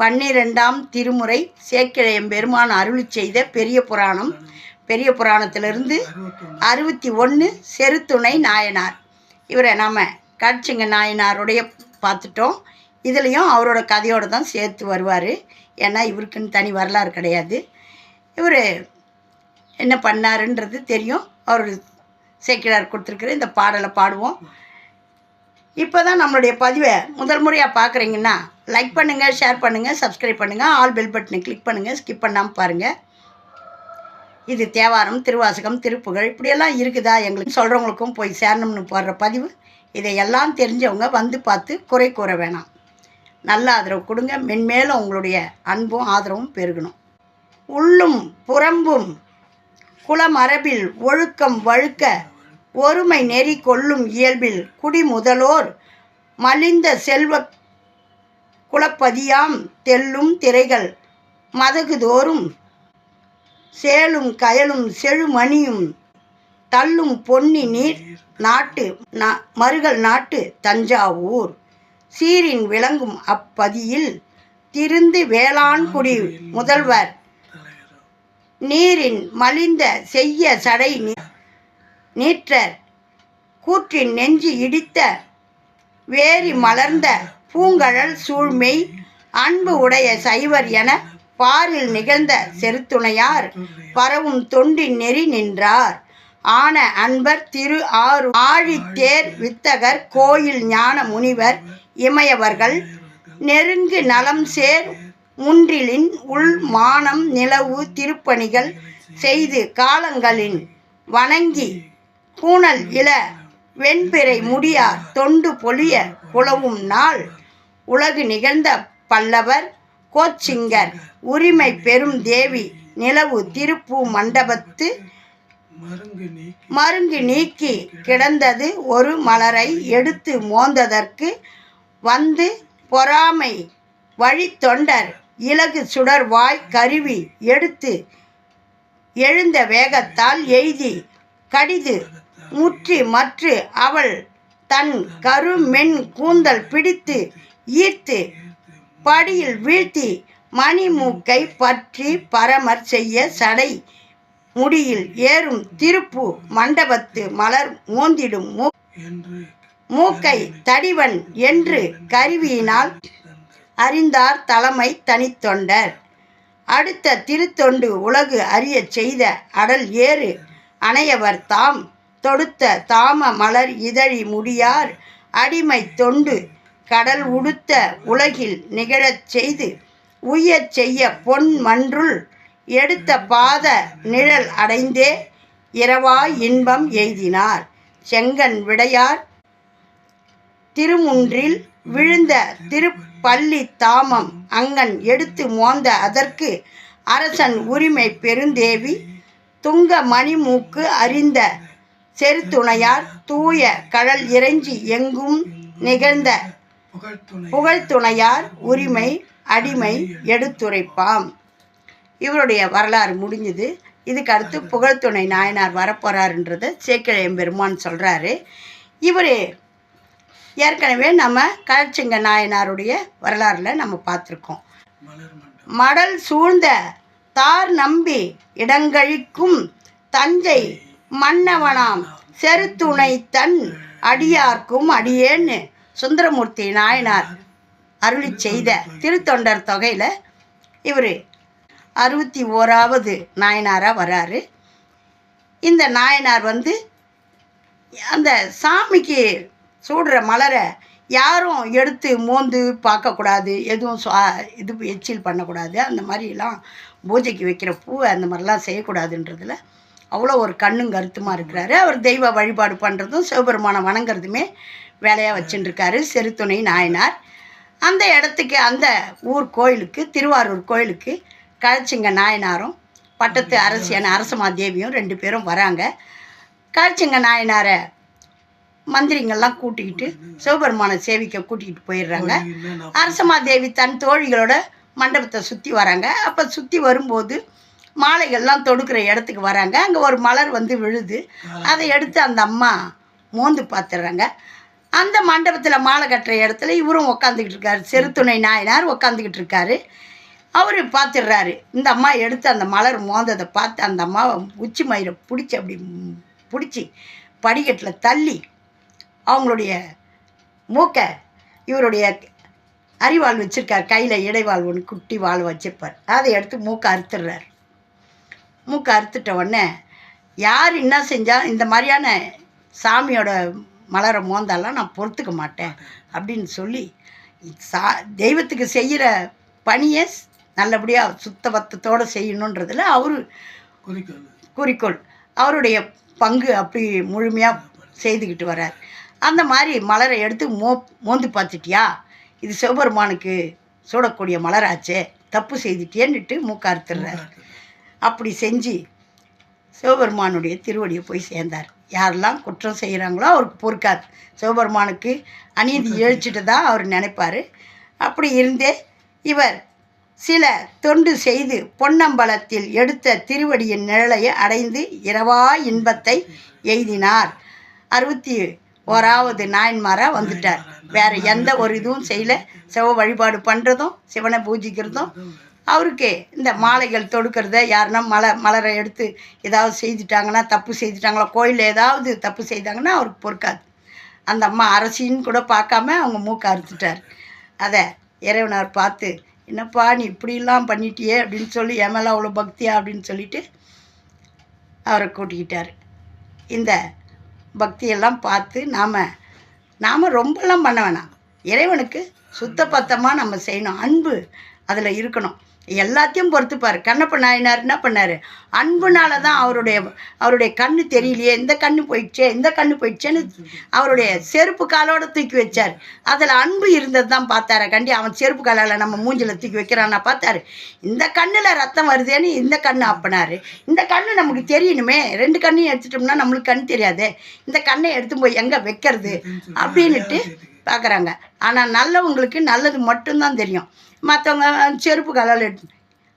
பன்னிரெண்டாம் திருமுறை சேக்கிழையம் பெருமான் அருளி செய்த பெரிய புராணம். பெரிய புராணத்திலிருந்து அறுபத்தி ஒன்று செருத்துணை நாயனார். இவரை நாம் கட்சிங்க நாயனாருடைய பார்த்துட்டோம். இதுலேயும் அவரோட கதையோடு தான் சேர்த்து வருவார். ஏன்னா இவருக்குன்னு தனி வரலாறு கிடையாது. இவர் என்ன பண்ணாருன்றது தெரியும். அவர் சேக்கிழார் கொடுத்துருக்குற இந்த பாடலை பாடுவோம். இப்போ தான் நம்மளுடைய பதிவை முதல் முறையாக பார்க்குறீங்கன்னா லைக் பண்ணுங்கள் ஷேர் பண்ணுங்கள் சப்ஸ்கிரைப் பண்ணுங்கள் ஆல் பெல் பட்டனை கிளிக் பண்ணுங்கள் ஸ்கிப் பண்ணாமல் பாருங்கள் இது தேவாரம் திருவாசகம் திருப்புகழ் இப்படியெல்லாம் இருக்குதா? எங்களுக்கு சொல்கிறவங்களுக்கும் போய் சேரணும்னு போடுற பதிவு. இதையெல்லாம் தெரிஞ்சவங்க வந்து பார்த்து குறை கூற வேணாம். நல்ல ஆதரவு கொடுங்க. மென்மேலும் உங்களுடைய அன்பும் ஆதரவும் பெருகணும். உள்ளும் புறம்பும் குளமரபில் ஒழுக்கம் வழுக்க ஒருமை நெறி கொள்ளும் இயல்பில் குடிமுதலோர் மலிந்த செல்வ குளப்பதியாம் தெல்லும் திரைகள் மதகுதோறும் சேலும் கயலும் செழுமணியும் தள்ளும் பொன்னி நீர் நாட்டு நா- நாட்டு தஞ்சாவூர். சீரின் விளங்கும் அப்பதியில் திருந்து வேளாண்குடி முதல்வர். நீரின் மலிந்த செய்ய சடை நீ- நீற்றர். கூற்றின் நெஞ்சு இடித்த வேரி மலர்ந்த பூங்கழல் சூழ்மை அன்பு உடைய சைவர் என பாரில் நிகழ்ந்த செருத்துணையார் பரவும் தொண்டின் நெறி நின்றார். ஆன அன்பர் திரு ஆறு ஆழித்தேர் வித்தகர் கோயில் ஞான முனிவர் இமையவர்கள் நெருங்கு நலம் சேர் முன்றிலின் உள் மானம் நிலவு திருப்பணிகள் செய்து காலங்களின் வணங்கி கூணல் இள வெண்பிறை முடியார் தொண்டு பொலிய குளவும் நாள் உலகு நிகழ்ந்த பல்லவர் கோச்சிங்கர். உரிமை பெரும் தேவி நிலவு திருப்பூ மண்டபத்து மருங்கு நீக்கி மருங்கு நீக்கி கிடந்தது ஒரு மலரை எடுத்து மோந்ததற்கு வந்து பொறாமை வழித்தொண்டர். இலகு சுடர் வாய் கருவி எடுத்து எழுந்த வேகத்தால் எய்தி கடிது முற்றி மற்று அவள் தன் கருமென் கூந்தல் பிடித்து ஈர்த்து படியில் வீழ்த்தி மணிமூக்கை பற்றி பரமர் செய்ய சடை முடியில் ஏறும் திருப்பு மண்டபத்து மலர் மோந்திடும் மூ மூக்கை தடிவன் என்று கருவியினால் அறிந்தார் தலைமை தனித்தொண்டர். அடுத்த திருத்தொண்டு உலகு அறியச் செய்த அடல் ஏறு அணையவர் தாம் தொடுத்த தாம மலர் இதழி முடியார். அடிமை தொண்டு கடல் உடுத்த உலகில் நிகழச் செய்து உய்யச் செய்ய பொன் மன்றுள் எடுத்த பாத நிழல் அடைந்தே இரவாய் இன்பம் எய்தினார். செங்கன் விடையார் திருமுன்றில் விழுந்த திருப்பள்ளி தாமம் அங்கன் எடுத்து மோந்த அதற்கு அரசன் உரிமை பெருந்தேவி துங்க மணிமூக்கு அறிந்த செருத்துணையார் தூய கடல் இறைஞ்சி எங்கும் நிகழ்ந்த புகழ்துணையார் உரிமை அடிமை எடுத்துரைப்பாம். இவருடைய வரலாறு முடிஞ்சுது. இதுக்கு அடுத்து புகழ்துணை நாயனார் வரப்போறாருன்றதை சேக்கிழையம் பெருமான் சொல்கிறாரு இவர் ஏற்கனவே நம்ம கழச்சிங்க நாயனாருடைய வரலாறுல நம்ம பார்த்துருக்கோம். மடல் சூழ்ந்த தார் நம்பி இடங்கழிக்கும் தஞ்சை மன்னவனாம் செருத்துணை தன் அடியார்க்கும் அடியேன்னு சுந்தரமூர்த்தி நாயனார் அருளி செய்த திருத்தொண்டர் தொகையில் இவர் அறுபத்தி ஓராவது நாயனாராக வராரு. இந்த நாயனார் வந்து அந்த சாமிக்கு சூடுற மலரை யாரும் எடுத்து மோந்து பார்க்கக்கூடாது எதுவும் இது எச்சில் பண்ணக்கூடாது அந்த மாதிரிலாம் பூஜைக்கு வைக்கிற பூ அந்த மாதிரிலாம் செய்யக்கூடாதுன்றதுல அவ்வளோ ஒரு கண்ணும் கருத்துமாக இருக்கிறாரு. அவர் தெய்வ வழிபாடு பண்ணுறதும் சிவபெருமானை வணங்குறதுமே வேலையாக வச்சுட்டுருக்காரு செருத்துணை நாயனார். அந்த இடத்துக்கு அந்த ஊர் கோயிலுக்கு திருவாரூர் கோயிலுக்கு கழச்சிங்க நாயனாரும் பட்டத்து அரசியான அரசமாதேவியும் ரெண்டு பேரும் வராங்க. காய்ச்சங்க நாயனாரை மந்திரிங்கள்லாம் கூட்டிக்கிட்டு சிவபெருமானை சேவிக்க கூட்டிகிட்டு போயிடுறாங்க. அரசமாதேவி தன் தோழிகளோட மண்டபத்தை சுற்றி வராங்க. அப்போ சுற்றி வரும்போது மாலைகள்லாம் தொடுக்கிற இடத்துக்கு வராங்க. அங்கே ஒரு மலர் வந்து விழுது. அதை எடுத்து அந்த அம்மா மோந்து பார்த்துடுறாங்க அந்த மண்டபத்தில் மாலை கட்டுற இடத்துல இவரும் உக்காந்துக்கிட்டு இருக்காரு. செருத்துணை நாயனார் உக்காந்துக்கிட்டு இருக்காரு. அவர் பார்த்துடுறாரு இந்த அம்மா எடுத்து அந்த மலர் மோந்ததை பார்த்து அந்த அம்மாவை உச்சி மயிரை பிடிச்சி அப்படி பிடிச்சி படிக்கட்டில் தள்ளி அவங்களுடைய மூக்கை இவருடைய அரிவாள் வச்சுருக்கார். கையில் இடைவாள் ஒன்று குட்டி வாள் வச்சிருப்பார். அதை எடுத்து மூக்கை அறுத்துடுறார் மூக்கை அறுத்துட்ட உடனே யார் என்ன செஞ்சால் இந்த மாதிரியான சாமியோட மலரை மோந்தாலாம் நான் பொறுத்துக்க மாட்டேன் அப்படின்னு சொல்லி சா தெய்வத்துக்கு செய்கிற பணியை நல்லபடியாக சுத்த பத்தத்தோடு செய்யணுன்றதுல அவர் குறிக்கோள். அவருடைய பங்கு அப்படி முழுமையாக செய்துக்கிட்டு வர்றார். அந்த மாதிரி மலரை எடுத்து மோ மோந்து பார்த்துட்டியா? இது சிவபெருமானுக்கு சூடக்கூடிய மலராச்சே தப்பு செய்துட்டியேன்னுட்டு மூக்க அறுத்துடுறார் அப்படி செஞ்சு சிவபெருமானுடைய திருவடியை போய் சேர்ந்தார். யாரெல்லாம் குற்றம் செய்கிறாங்களோ அவருக்கு பொறுக்காது. சிவபெருமானுக்கு அநீதி இழைச்சிட்டு தான் அவர் நினைப்பார். அப்படி இருந்தே இவர் சில தொண்டு செய்து பொன்னம்பலத்தில் எடுத்த திருவடியின் நிழலை அடைந்து இரவா இன்பத்தை எய்தினார். அறுபத்தி ஓராவது நாயன்மாராக வந்துட்டார். வேற எந்த ஒரு இதுவும் செய்யல. சிவ வழிபாடு பண்ணுறதும் சிவனை பூஜிக்கிறதும் அவருக்கு இந்த மாலைகள் தொடுக்கிறத யாருன்னா மலை மலரை எடுத்து ஏதாவது செய்துட்டாங்கன்னா தப்பு செய்துட்டாங்களா கோயிலில் ஏதாவது தப்பு செய்தாங்கன்னா அவருக்கு பொறுக்காது. அந்த அம்மா அரசின்னு கூட பார்க்காம அவங்க மூக்க அறுத்துட்டார். அதை இறைவனார் பார்த்து என்னப்பா நீ இப்படிலாம் பண்ணிட்டியே? அப்படின்னு சொல்லி எமல மேலே அவ்வளோ பக்தியா? அப்படின்னு சொல்லிட்டு அவரை கூட்டிக்கிட்டார். இந்த பக்தியெல்லாம் பார்த்து நாம் நாம் ரொம்பலாம் பண்ண வேணாம். இறைவனுக்கு சுத்தபத்தமாக நம்ம செய்யணும். அன்பு அதில் இருக்கணும். எல்லாத்தையும் பொறுத்துப்பார். கண்ணப்ப நாயனார் என்ன பண்ணார்? அன்புனால தான் அவருடைய அவருடைய கண்ணு தெரியலையே இந்த கண்ணு போயிடுச்சே இந்த கண்ணு போயிடுச்சேன்னு அவருடைய செருப்பு காலோட தூக்கி வச்சார். அதில் அன்பு இருந்தது தான் பார்த்தார. கண்டி அவன் செருப்பு காலால் நம்ம மூஞ்சில் தூக்கி வைக்கிறான்னா பார்த்தாரு. இந்த கண்ணில் ரத்தம் வருதேன்னு இந்த கண்ணு அப்பனார் இந்த கண்ணு நமக்கு தெரியணுமே. ரெண்டு கண்ணையும் எடுத்துட்டோம்னா நம்மளுக்கு கண் தெரியாதே. இந்த கண்ணை எடுத்து போய் எங்கே வைக்கிறது? அப்படின்னுட்டு பார்க்குறாங்க ஆனால் நல்லவங்களுக்கு நல்லது மட்டும்தான் தெரியும். மற்றவங்க செருப்பு கலால் எடுத்து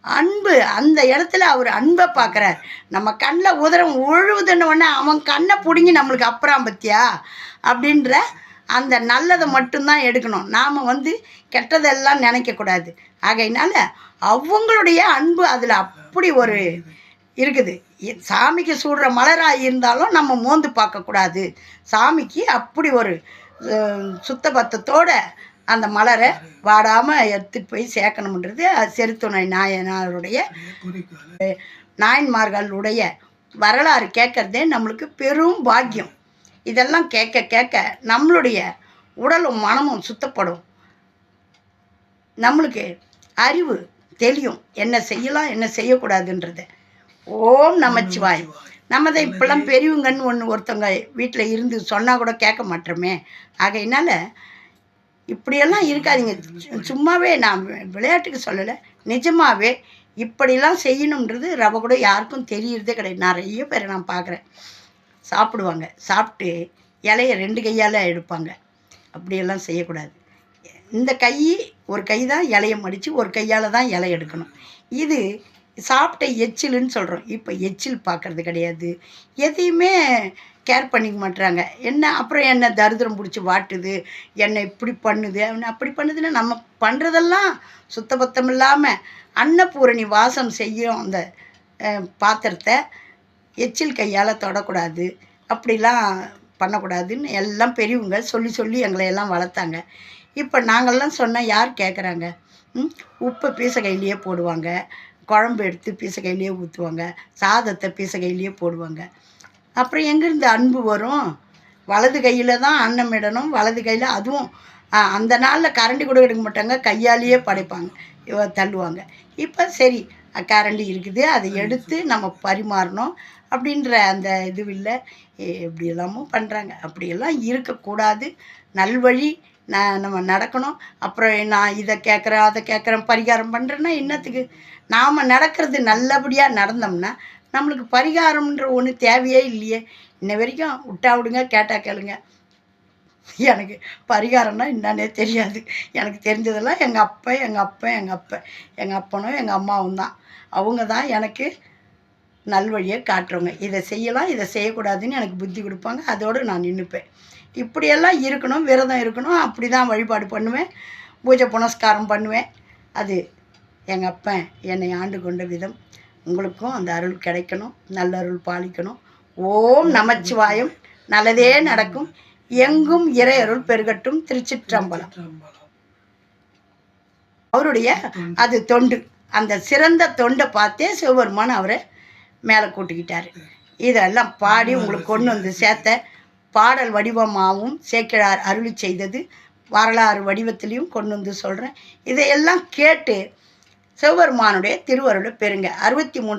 அன்பு அந்த இடத்துல அவர் அன்பை பார்க்குறார் நம்ம கண்ணில் உதரம் உழுவுதுன்னு உடனே அவன் கண்ணை பிடுங்கி நம்மளுக்கு அப்புறம் பத்தியா? அப்படின்ற அந்த நல்லதை மட்டும்தான் எடுக்கணும். நாம் வந்து கெட்டதெல்லாம் நினைக்கக்கூடாது ஆகையினால அவங்களுடைய அன்பு அதில் அப்படி ஒரு இருக்குது. இ- சாமிக்கு சூடுற மலராக இருந்தாலும் நம்ம மோந்து பார்க்கக்கூடாது சாமிக்கு அப்படி ஒரு சுத்த பத்தத்தோடு அந்த மலரை வாடாமல் எடுத்துட்டு போய் சேர்க்கணுன்றது அது செருத்துணை நாயனாருடைய நாயன்மார்களுடைய வரலாறு கேட்குறதே நம்மளுக்கு பெரும் பாக்கியம். இதெல்லாம் கேட்க கேட்க நம்மளுடைய உடலும் மனமும் சுத்தப்படும். நம்மளுக்கு அறிவு தெரியும். என்ன செய்யலாம் என்ன செய்யக்கூடாதுன்றது. ஓம் நமச்சிவாயம். நம்ம தான் இப்பெல்லாம் பெரியவங்கன்னு ஒன்று ஒருத்தவங்க வீட்டில் இருந்து சொன்னால் கூட கேட்க மாட்டோமே. ஆகையினால இப்படியெல்லாம் இருக்காதீங்க. சும்மாவே நான் விளையாட்டுக்கு சொல்லலை. நிஜமாவே இப்படிலாம் செய்யணுன்றது ரவ கூட யாருக்கும் தெரியறதே கிடையாது. நிறைய பேரை நான் பார்க்குறேன் சாப்பிடுவாங்க. சாப்பிட்டு இலைய ரெண்டு கையால் எடுப்பாங்க. அப்படியெல்லாம் செய்யக்கூடாது. இந்த கை ஒரு கை தான் இலைய மடித்து ஒரு கையால் தான் இலை எடுக்கணும். இது சாப்பிட்ட எச்சிலுன்னு சொல்கிறோம் இப்போ எச்சில் பார்க்குறது கிடையாது. எதையுமே கேர் பண்ணிக்க மாட்டுறாங்க என்ன அப்புறம் என்ன தரித்திரம் பிடிச்சி வாட்டுது என்னை இப்படி பண்ணுது அவனை அப்படி பண்ணுதுன்னா நம்ம பண்ணுறதெல்லாம் சுத்தபத்தம் இல்லாமல் அன்னபூரணி வாசம் செய்யும் அந்த பாத்திரத்தை எச்சில் கையால் தொடக்கூடாது. அப்படிலாம் பண்ணக்கூடாதுன்னு எல்லாம் பெரியவங்க சொல்லி சொல்லி எங்களை எல்லாம் வளர்த்தாங்க. இப்போ நாங்கள்லாம் சொன்னால் யார் கேட்குறாங்க ம் உப்பை பீச கையிலேயே போடுவாங்க. குழம்பு எடுத்து பீசக்கையிலேயே ஊற்றுவாங்க சாதத்தை பீசக்கையிலேயே போடுவாங்க. அப்புறம் எங்கேருந்து அன்பு வரும்? வலது கையில் தான் அன்னம் இடணும். வலது கையில் அதுவும் அந்த நாளில் கரண்டி கூட எடுக்க மாட்டாங்க. கையாலேயே படைப்பாங்க. தள்ளுவாங்க. இப்போ சரி கரண்டி இருக்குது. அதை எடுத்து நம்ம பரிமாறணும் அப்படின்ற அந்த இது இல்லை இப்படி பண்ணுறாங்க அப்படியெல்லாம் இருக்கக்கூடாது. நல்வழி நான் நம்ம நடக்கணும். அப்புறம் நான் இதை கேட்குறேன் அதை கேட்குறேன் பரிகாரம் பண்ணுறேன்னா என்னத்துக்கு? நாம் நடக்கிறது நல்லபடியாக நடந்தோம்னா நம்மளுக்கு பரிகாரம்ன்ற ஒன்று தேவையே இல்லையே. இன்ன வரைக்கும் விட்டா விடுங்க கேட்டால் கேளுங்க. எனக்கு பரிகாரம்னா என்னன்னே தெரியாது. எனக்கு தெரிஞ்சதெல்லாம் எங்கள் அப்பா எங்கள் அப்பன் எங்கள் அப்பன் எங்கள் அப்பனும் எங்கள் அம்மாவும் தான். அவங்க தான் எனக்கு நல்வழியை காட்டுறவங்க. இதை செய்யலாம் இதை செய்யக்கூடாதுன்னு எனக்கு புத்தி கொடுப்பாங்க. அதோடு நான் நின்றுப்பேன். இப்படியெல்லாம் இருக்கணும் விரதம் இருக்கணும் அப்படி தான் வழிபாடு பண்ணுவேன். பூஜை புனஸ்காரம் பண்ணுவேன். அது எங்கள் அப்பன் என்னை ஆண்டு கொண்ட விதம். உங்களுக்கும் அந்த அருள் கிடைக்கணும் நல்ல அருள் பாலிக்கணும். ஓம் நமச்சிவாயம். நல்லதே நடக்கும். எங்கும் இறை அருள் பெருகட்டும். திருச்சிற்றம்பலம். அவருடைய அது தொண்டு. அந்த சிறந்த தொண்டை பார்த்தே சிவபெருமான் அவரை மேலே கூட்டிக்கிட்டாரு. இதெல்லாம் பாடி உங்களுக்கு கொண்டு வந்து சேர்த்த பாடல் வடிவமாகவும் சேக்கிழார் அருளி செய்தது. வரலாறு வடிவத்திலையும் கொண்டு வந்து சொல்கிறேன் இதையெல்லாம் கேட்டு சிவபெருமானுடைய திருவருளை பெறுங்க. அறுபத்தி மூணு